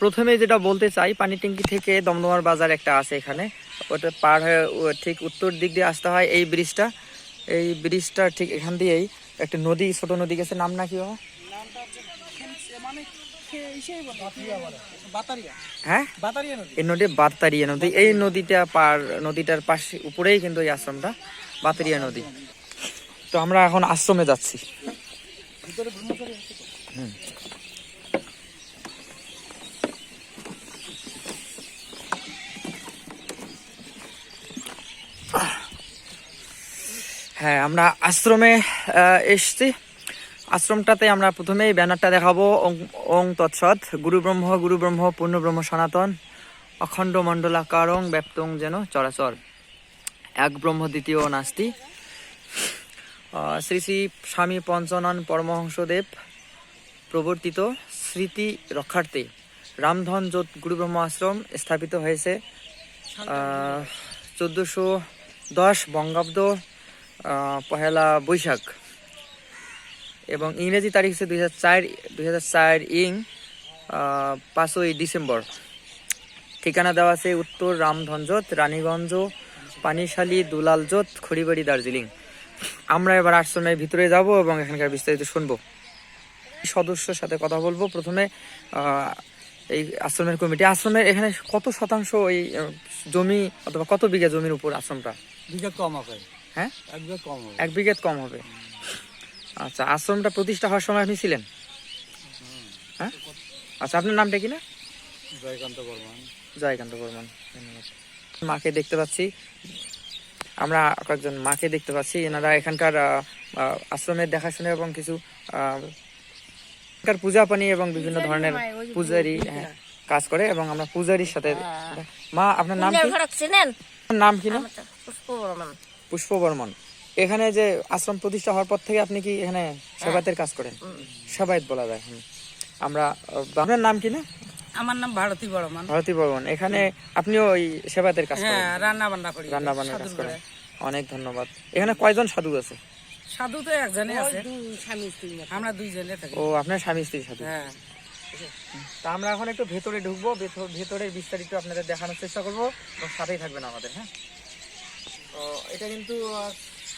প্রথমে যেটা বলতে চাই পানি ট্যাঙ্কি থেকে দমদমার বাজার একটা আছে এখানে। ওটা পার হয়ে ঠিক উত্তর দিক দিয়ে আসতে হয় এই ব্রিজটা। এই ব্রিজটা ঠিক এখান দিয়েই একটা নদী ছোট নদী গেছে। নাম না কি বাবা? মানে হ্যাঁ? এই নদী বাতারিয়া নদী। এই নদীটা পার নদীটার পাশে উপরেই কিন্তু এই আশ্রমটা বাতারিয়া নদী। তো আমরা এখন আশ্রমে যাচ্ছি। ভিতরে ব্রহ্মচারী আছে তো? হ্যাঁ আমরা আশ্রমে এসছি। আশ্রমটাতে আমরা প্রথমেই ব্যানারটা দেখাবো। ওং- তৎসৎ, গুরু ব্রহ্ম গুরু ব্রহ্ম, পূর্ণ ব্রহ্ম, সনাতন, অখণ্ড মণ্ডলাকারং ব্যপ্তং যেন চরাচর। এক ব্রহ্ম, দ্বিতীয় নাস্তি। শ্রী শ্রী স্বামী পঞ্চনন পরমহংসদেব প্রবর্তিত স্মৃতি রক্ষার্থে রামধন জোত গুরু ব্রহ্ম আশ্রম স্থাপিত হয়েছে। চোদ্দোশো দশ বঙ্গাব্দ পহেলা বৈশাখ। এবং ইংরেজি তারিখ হচ্ছে দুই হাজার চার, দুই হাজার চার ইং পাঁচই ডিসেম্বর। ঠিকানা দেওয়া আছে উত্তর রামধনজোত, রানীগঞ্জ, পানিশালী, দুলালজোত, খড়িবাড়ি, দার্জিলিং। আমরা এবার আশ্রমের ভিতরে যাব এবং এখানকার বিস্তারিত শুনব। সদস্যের সাথে কথা বলব। প্রথমে এই আশ্রমের কমিটি। আশ্রমের এখানে কত শতাংশ এই জমি অথবা কত বিঘা জমির উপর আশ্রমটা? বিঘা কম হবে। হ্যাঁ? এক বিঘা কম হবে। এক বিঘেত কম হবে। আচ্ছা আশ্রমটা প্রতিষ্ঠা হওয়ার সময় আপনি ছিলেন? হ্যাঁ? আচ্ছা আপনার নামটা কি না? জয়কান্ত বর্মন। জয়কান্ত বর্মন ধন্যবাদ। মাকে দেখতে পাচ্ছি। আমরা কয়েকজন মাকে দেখতে পাচ্ছি। এনারা এখানকার আশ্রমের দেখাশোনা এবং কিছু এখানকার পূজা পানি এবং বিভিন্ন ধরনের পূজারি হ্যাঁ, কাজ করে এবং আমরা পূজারির সাথে মা আপনার নাম কি? আপনার নাম কি না? পুষ্প বর্মন এখানে যে আশ্রম প্রতিষ্ঠা হওয়ার পর থেকে আপনি কি এখানে সেবাতের কাজ করেন? সেবায়ত বলা যায় আমরা আপনার নাম কি না? আমার নাম ভারতী বর্মন। ভারতী বর্মন। এখানে আপনিও ওই সেবাতের কাজ করেন? হ্যাঁ রান্না বান্না করি। রান্না বান্নার কাজ করেন। অনেক ধন্যবাদ। এখানে কয়জন সাধু আছে? সাধু তো একজনে আছে। আমরা দুইজনে থাকি। ও আপনার স্বামী স্ত্রী সাধু? হ্যাঁ। তা আমরা এখন একটু ভেতরে ঢুকবো ভেতর- ভেতরের বিস্তারিত আপনাদের দেখানোর চেষ্টা করব। সাথেই থাকবেন আমাদের হ্যাঁ? তো এটা কিন্তু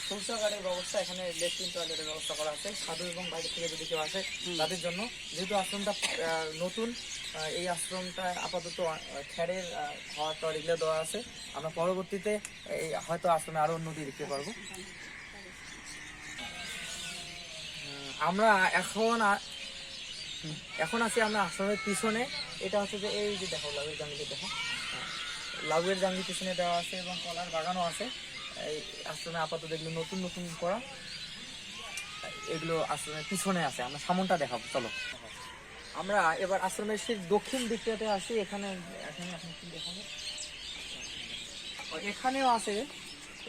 শৌচাগারের ব্যবস্থা এখানে লেট্রিন টয়লেটের ব্যবস্থা করা আছে। সাধু এবং বাইরে থেকে যদি কেউ আসে তাদের জন্য। যেহেতু আশ্রমটা নতুন এই আশ্রমটা আপাতত খ্যারের আহ, টর এগুলো দেওয়া আছে। আমরা পরবর্তীতে এই হয়তো আশ্রমে আরও উন্নতি দেখতে পারব। আমরা এখন এখন আছি আমরা আশ্রমের পিছনে। এটা হচ্ছে যে এই যে দেখো জাঙ্গিটি দেখো। লাউয়ের জাঙ্গি পিছনে দেওয়া আছে এবং কলার বাগানও আছে। এই আশ্রমে আপাতত এগুলো নতুন নতুন করা। এগুলো আশ্রমের পিছনে আছে, আমরা সামনটা দেখাবো, চলো। আমরা এবার আশ্রমের সেই দক্ষিণ দিকটাতে আসি, এখানে এখানে, এখন কি দেখাবো? এখানেও আছে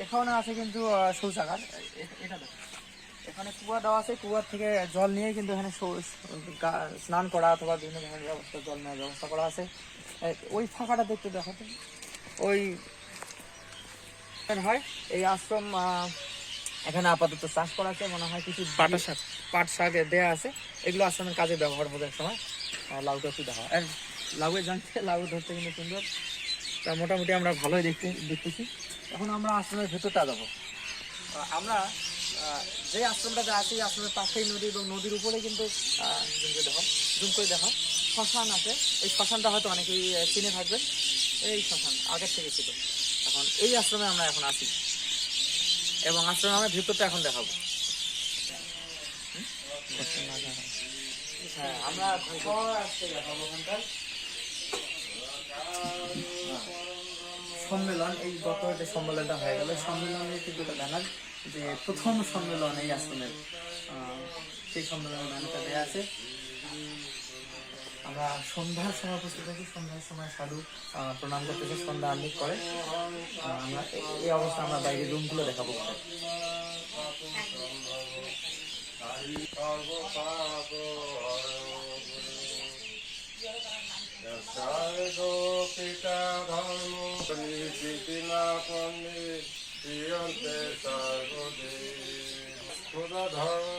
এখানে আছে কিন্তু শৌচাগার। এটা দেখো। এখানে কুয়া দেওয়া আছে, কুয়ার থেকে জল নিয়ে কিন্তু এখানে স্নান করা অথবা বিভিন্ন ধরনের ব্যবস্থা, জল নেওয়ার ব্যবস্থা করা আছে। ওই ফাঁকাটা দেখতে। দেখো ওই হয় এই আশ্রম এখানে আপাতত চাষ করা আছে মনে হয় কিছু পাটা শাক। পাট শাক দেওয়া আছে। এগুলো আশ্রমের কাজে ব্যবহার হবে সময়। লাউটা একটু দেখা আর লাউয়ের জানতে লাউ ধরতে কিন্তু সুন্দর। তা মোটামুটি আমরা ভালোই দেখতে দেখতেছি। এখন আমরা আশ্রমের ভেতরটা যাব। আমরা যে আশ্রমটাতে আছি আশ্রমের পাশেই নদী এবং নদীর উপরে কিন্তু দেখো জুম করে দেখো শ্মশান আছে। এই শ্মশানটা হয়তো অনেকেই চিনে থাকবেন। এই শ্মশান আগের থেকে ছিল। এখন এই আশ্রমে আমরা এখন আছি। এবং আশ্রমে আমরা ভেতরটা এখন দেখাবো। হ্যাঁ আমরা সম্মেলন, এই গত যে সম্মেলনটা হয়ে গেল সম্মেলনের কিন্তু ব্যানার, যে প্রথম সম্মেলন এই আশ্রমের সেই সম্মেলনের ব্যানারটা দেওয়া আছে। আমরা সন্ধ্যার সময় উপস্থিত থাকি, সন্ধ্যার সময় সাধু প্রণাম করতেছে সন্ধ্যা আরম্ভ করে। আমরা এই অবস্থা আমরা বাইরে রুমগুলো দেখাবো। পিতা ধর্ম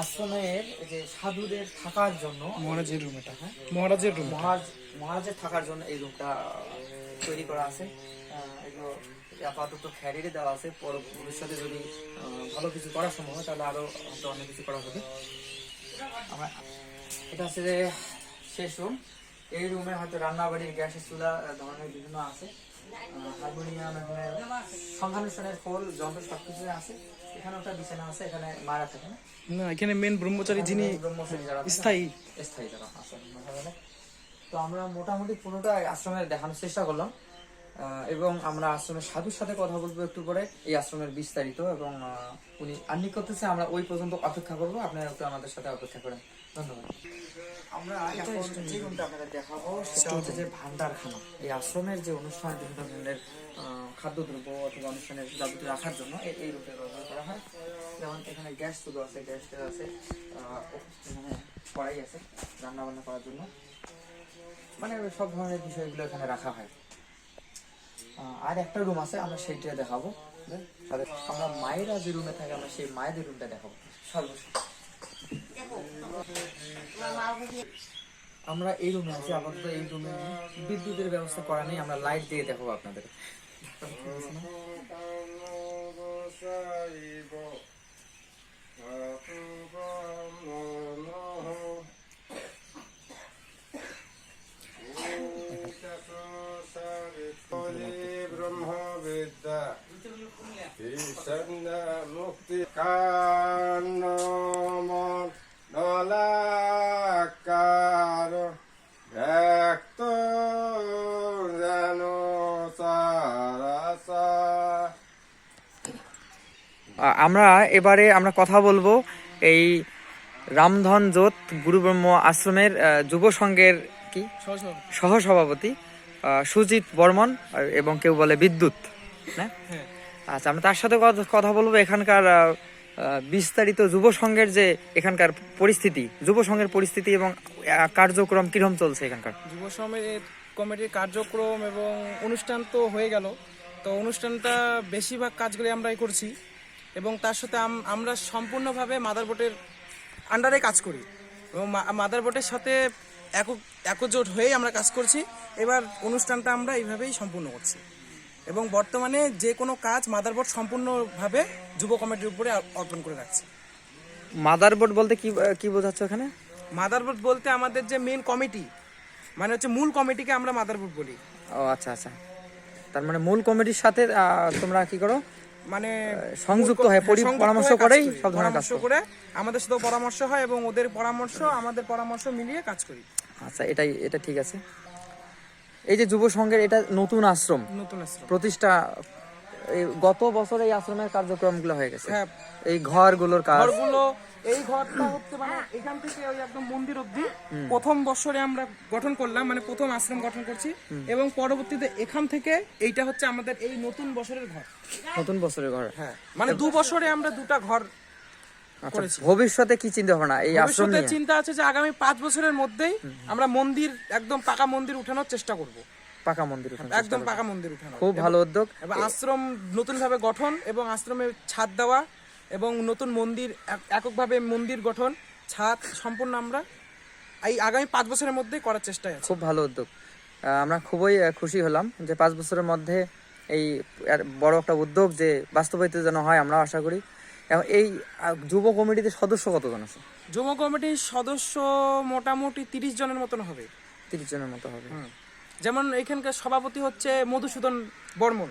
আশ্রমের যে সাধুদের থাকার জন্য মহারাজের রুম এটা। মহারাজের রুম মহারাজ মহারাজের থাকার জন্য এই রুমটা তৈরি করা আছে। এগুলো আপাতত খ্যারিরে দেওয়া আছে। পর ভবিষ্যতে যদি ভালো কিছু করা সম্ভব হয় তাহলে আরও অনেক কিছু করা হবে। আমরা এটা হচ্ছে যে শেষ রুম এই রুমে হয়তো রান্না বাড়ির গ্যাসের চুলা ধরনের বিভিন্ন আছে। হারমোনিয়াম এখানে সংখ্যানুষ্ঠানের খোল যন্ত্র সব কিছুই আছে। এখানে একটা বিছানা আছে এখানে মারা থাকে না না এখানে মেন ব্রহ্মচারী যিনি স্থায়ী। স্থায়ী যারা আছেন তো আমরা মোটামুটি পুরোটা আশ্রমে দেখানোর চেষ্টা করলাম। এবং আমরা আশ্রমের সাধুর সাথে কথা বলব একটু পরে। এই আশ্রমের বিস্তারিত এবং উনি আন্নিক করতেছে। আমরা ওই পর্যন্ত অপেক্ষা করব। আপনারা একটু আমাদের সাথে অপেক্ষা করেন। ধন্যবাদ। আমরা এখন যে রুমটা আপনাদের দেখাবো সেটা হচ্ছে যে ভান্ডারখানা। এই আশ্রমের যে অনুষ্ঠান বিভিন্ন ধরনের খাদ্যদ্রব্য অথবা অনুষ্ঠানের যাবতীয় রাখার জন্য এই- এই রুমটা ব্যবহার করা হয়। যেমন এখানে গ্যাস চুলো আছে গ্যাস আছে এখানে কড়াই আছে রান্না বান্না করার জন্য। মানে সব ধরনের বিষয়গুলো এখানে রাখা হয়। আর একটা রুম আছে আমরা সেইটা দেখাবো। আমরা মায়েরা যে রুমে থাকে আমরা সেই মায়েদের রুমটা দেখাবো। সর্বশেষ। আমরা এই রুমে আছি, আপাতত এই রুমে বিদ্যুতের ব্যবস্থা করা নেই, আমরা লাইট দিয়ে দেখাবো আপনাদের। আমরা এবারে আমরা কথা বলব এই রামধন জোত গুরু ব্রহ্ম আশ্রমের যুব সংঘের কি? সহসভাপতি। সুজিত বর্মন এবং কেউ বলে বিদ্যুৎ না? আচ্ছা আমরা তার সাথে কথা- বলব এখানকার বিস্তারিত যুব সংঘের যে এখানকার পরিস্থিতি যুব সংঘের পরিস্থিতি এবং কার্যক্রম কিরম চলছে এখানকার? যুব সমিতির কমিটির কার্যক্রম এবং অনুষ্ঠান তো হয়ে গেল তো অনুষ্ঠানটা বেশিরভাগ কাজগুলি আমরাই করছি। এবং তার সাথে আমরা সম্পূর্ণভাবে মাদার বোটের আন্ডারে কাজ করি। এবং মাদার বোটের সাথে একক একজোট হয়েই আমরা কাজ করছি। এবার অনুষ্ঠানটা আমরা এইভাবেই সম্পূর্ণ করছি। এবং বর্তমানে যে কোনো কাজ মাদারবোর্ড সম্পূর্ণভাবে যুব কমিটির উপরে অর্পণ করে রাখছে। মাদারবোর্ড বলতে কি কি বোঝাচ্ছে ওখানে মাদারবোর্ড বলতে আমাদের যে মেন কমিটি মানে হচ্ছে মূল কমিটিকে আমরা মাদারবোর্ড বলি। ও আচ্ছা আচ্ছা। তার মানে মূল কমিটির সাথে তোমরা কি করো? মানে সংযুক্ত হয় পরি- পরামর্শ হয়ে করেই সব ধরনের কাজ করে আমাদের সাথে পরামর্শ হয় এবং ওদের পরামর্শ আমাদের পরামর্শ মিলিয়ে কাজ করি। আচ্ছা এটাই এটা ঠিক আছে। এই যে যুব সংঘের এটা নতুন আশ্রম নতুন আশ্রম। প্রতিষ্ঠা গত বছর এই আশ্রমের কার্যক্রমগুলো হয়ে গেছে। হ্যাঁ। এই ঘরগুলোর কাজ। ঘরগুলো এই ঘরটা হচ্ছে মানে এখান থেকে ওই একদম মন্দির অবধি। প্রথম বছরে আমরা গঠন করলাম মানে প্রথম আশ্রম গঠন করছি। এবং পরবর্তীতে এখান থেকে এইটা হচ্ছে আমাদের এই নতুন বছরের ঘর। নতুন বছরের ঘর। হ্যাঁ মানে দু বছরে আমরা দুটা ঘর আচ্ছা, ভবিষ্যতে কি চিন্তা ভাবনা এই আশ্রম চিন্তা আছে যে আগামী পাঁচ বছরের মধ্যেই আমরা মন্দির একদম পাকা মন্দির উঠানোর চেষ্টা করব। পাকা মন্দির একদম পাকা মন্দির উঠানো খুব ভালো উদ্যোগ। এবং আশ্রম নতুনভাবে গঠন এবং আশ্রমে ছাদ দেওয়া এবং নতুন মন্দির এককভাবে মন্দির গঠন ছাদ সম্পূর্ণ আমরা এই আগামী পাঁচ বছরের মধ্যে করার চেষ্টায় খুব ভালো উদ্যোগ। আমরা খুবই খুশি হলাম যে পাঁচ বছরের মধ্যে এই বড় একটা উদ্যোগ যে বাস্তবায়িত যেন হয় আমরা আশা করি। এবং এই যুব কমিটিতে সদস্য কতজন আছে? যুব কমিটির সদস্য মোটামুটি তিরিশ জনের মতন হবে। তিরিশ জনের মতো হবে। যেমন এখানকার সভাপতি হচ্ছে মধুসূদন বর্মন।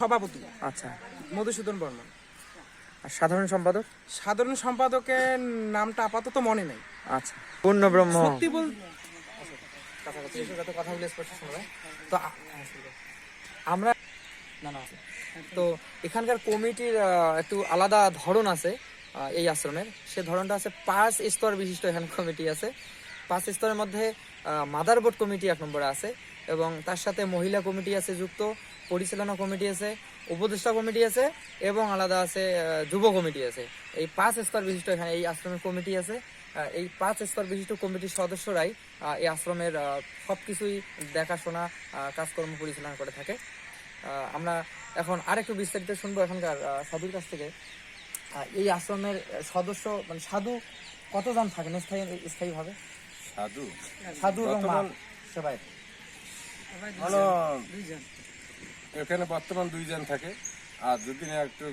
সভাপতি। আচ্ছা। মধুসূদন বর্মন। আর সাধারণ সম্পাদক? সাধারণ সম্পাদকের নামটা আপাতত মনে নেই। আচ্ছা। পূর্ণ ব্রহ্ম সত্যি বল কাছাকাছি এসে যাতে কথাগুলো স্পষ্ট শোনা যায়। তো আমরা না না তো এখানকার কমিটির একটু আলাদা ধরন আছে এই আশ্রমের। সে ধরনটা আছে পাঁচ স্তর বিশিষ্ট এখানে কমিটি আছে। পাঁচ স্তরের মধ্যে মাদার বোর্ড কমিটি এক নম্বরে আছে এবং তার সাথে মহিলা কমিটি আছে যুক্ত পরিচালনা কমিটি আছে উপদেষ্টা কমিটি আছে এবং আলাদা আছে যুব কমিটি আছে। এই পাঁচ স্তর বিশিষ্ট এখানে এই আশ্রমের কমিটি আছে। এই পাঁচ স্তর বিশিষ্ট কমিটির সদস্যরাই এই আশ্রমের আহ, সবকিছুই দেখাশোনা কাজকর্ম পরিচালনা করে থাকে। আমরা এখন আরেকটু বিস্তারিত শুনব এখানকার সাধুর কাছ থেকে। এই আশ্রমের সদস্য মানে সাধু কতজন থাকেন স্থায়ী স্থায়ীভাবে? সাধু। সাধু এবং মা। সবাই। হলো এখানে বর্তমান দুইজন থাকে। আর যদি না একটু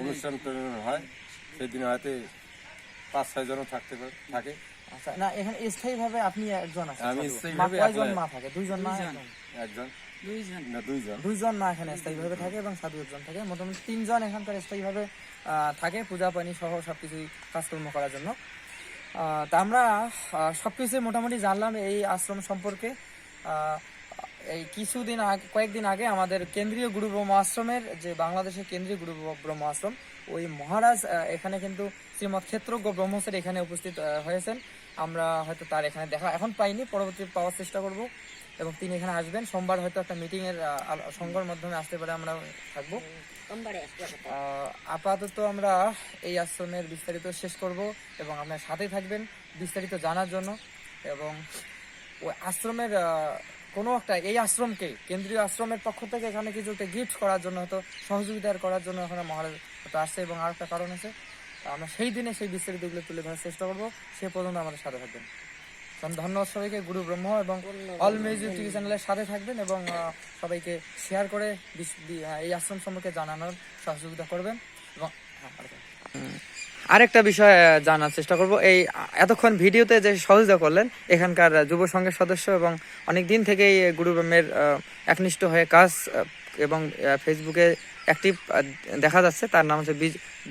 অনুষ্ঠান টনুষ্ঠান হয় সেদিন হয়তো পাঁচ ছয় জনও থাকতে পারে থাকে। আচ্ছা না এখানে স্থায়ীভাবে আপনি একজন আছেন আমি। স্থায়ীভাবে মা মা থাকে? দুইজন মা একজন? একজন। দুইজন। না দুইজন। দুইজন মা এখানে স্থায়ীভাবে থাকে এবং সাধু একজন থাকে। মোটামুটি তিনজন এখানকার স্থায়ীভাবে আহ, থাকে। পূজা পানি সহ সবকিছুই কাজকর্ম করার জন্য। তা আমরা আহ, সবকিছু মোটামুটি জানলাম এই আশ্রম সম্পর্কে। এই কিছুদিন আগে কয়েকদিন আগে আমাদের কেন্দ্রীয় গুরু ব্রহ্ম আশ্রমের যে বাংলাদেশের কেন্দ্রীয় গুরু ব্রহ্ম আশ্রম ওই মহারাজ এখানে কিন্তু শ্রীমৎ ক্ষেত্রজ্ঞ ব্রহ্মসের এখানে উপস্থিত হয়েছেন। আমরা হয়তো তার এখানে দেখা এখন পাইনি পরবর্তী পাওয়ার চেষ্টা করব। এবং তিনি এখানে আসবেন। সোমবার হয়তো একটা মিটিংয়ের সঙ্গর মাধ্যমে আসতে পারে আমরা থাকব। আপাতত আমরা এই আশ্রমের বিস্তারিত শেষ করব এবং আপনার সাথেই থাকবেন বিস্তারিত জানার জন্য এবং ওই আশ্রমের কোনো একটা এই আশ্রমকে, কেন্দ্রীয় আশ্রমের পক্ষ থেকে এখানে কিছু একটা গিফট করার জন্য হয়তো সহযোগিতা করার জন্য এখানে মহারাজ হয়তো আসছে এবং আর একটা কারণ আছে। আমরা সেই দিনে সেই বিস্তারিতগুলো তুলে ধরার চেষ্টা করব। সে পর্যন্ত আমাদের সাথে থাকবেন। ধন্যবাদ সবাইকে গুরু ব্রহ্ম এবং অল মিউজিক টিভি চ্যানেলের সাথে থাকবেন এবং সবাইকে শেয়ার করে আহ, এই আশ্রম সম্পর্কে জানানোর সহযোগিতা করবেন। এবং হ্যাঁ, আরেকটা। বিষয় জানার চেষ্টা করব। এই এতক্ষণ ভিডিওতে যে সহযোগিতা করলেন এখানকার যুব সংঘের সদস্য এবং অনেক দিন থেকেই গুরু ব্রহ্মের একনিষ্ঠ হয়ে কাজ এবং ফেসবুকে অ্যাক্টিভ দেখা যাচ্ছে। তার নাম হচ্ছে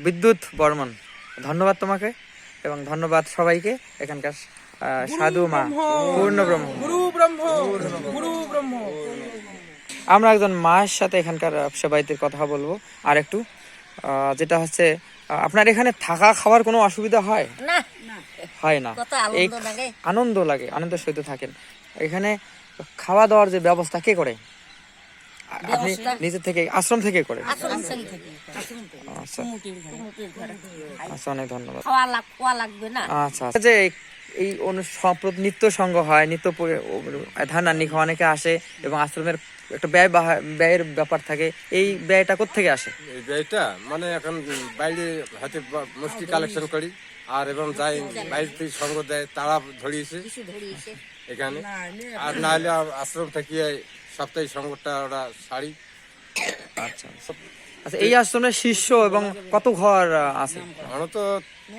বিদ্যুৎ বর্মন। ধন্যবাদ তোমাকে। এবং ধন্যবাদ সবাইকে। এখানকার আহ, সাধু মা পূর্ণ ব্রহ্ম। গুরু ব্রহ্ম। গুরু ব্রহ্ম। আমরা একজন মায়ের সাথে এখানকার সেবায়িতের কথা বলব। আর একটু আহ, যেটা হচ্ছে আপনার এখানে থাকা খাওয়ার কোনো অসুবিধা হয়? না। হয় না। এই আনন্দ লাগে। আনন্দ লাগে আনন্দের সহিত থাকেন। এখানে খাওয়া দাওয়ার যে ব্যবস্থা কে করে? আপনি নিজে থেকে আশ্রম থেকে করে আশ্রম থেকে থেকে। আচ্ছা। আচ্ছা অনেক ধন্যবাদ। আচ্ছা আচ্ছা। যে এই অনু- নিত্য সঙ্গ হয় নিত্য পরি- ধান আন্নি অনেকে আসে এবং আশ্রমের একটা ব্যয় বাহা- ব্যয়ের ব্যাপার থাকে। এই ব্যয়টা কোথেকে আসে? এই ব্যয়টা মানে এখন বাইরে হাতে মুষ্টি কালেকশন করি। আর এবং যাই বাইরে থেকে সঙ্গ দেয় তারা ধরিয়েছে। এখানে। আর না হলে আশ্রম থেকে সপ্তাহে সঙ্গটা ওরা শাড়ি আচ্ছা। আচ্ছা এই আশ্রমের শিষ্য এবং কত ঘর আছে? আমরা তো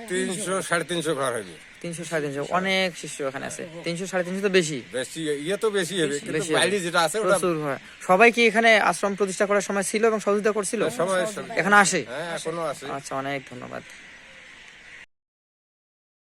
তিনশো সাড়ে তিনশো ঘর হবে। তিনশো সাড়ে তিনশো। অনেক শিষ্য এখানে আছে। তিনশো সাড়ে তিনশো তো বেশি। বেশি ইয়ে তো বেশি হবে। কিন্তু বেশি বাইরে যেটা আছে প্রচুর হয় সবাই কি এখানে আশ্রম প্রতিষ্ঠা করার সময় ছিল এবং সহযোগিতা করছিল? সবাই সব- এখানে আসে? হ্যাঁ এখনও আছে আচ্ছা অনেক ধন্যবাদ।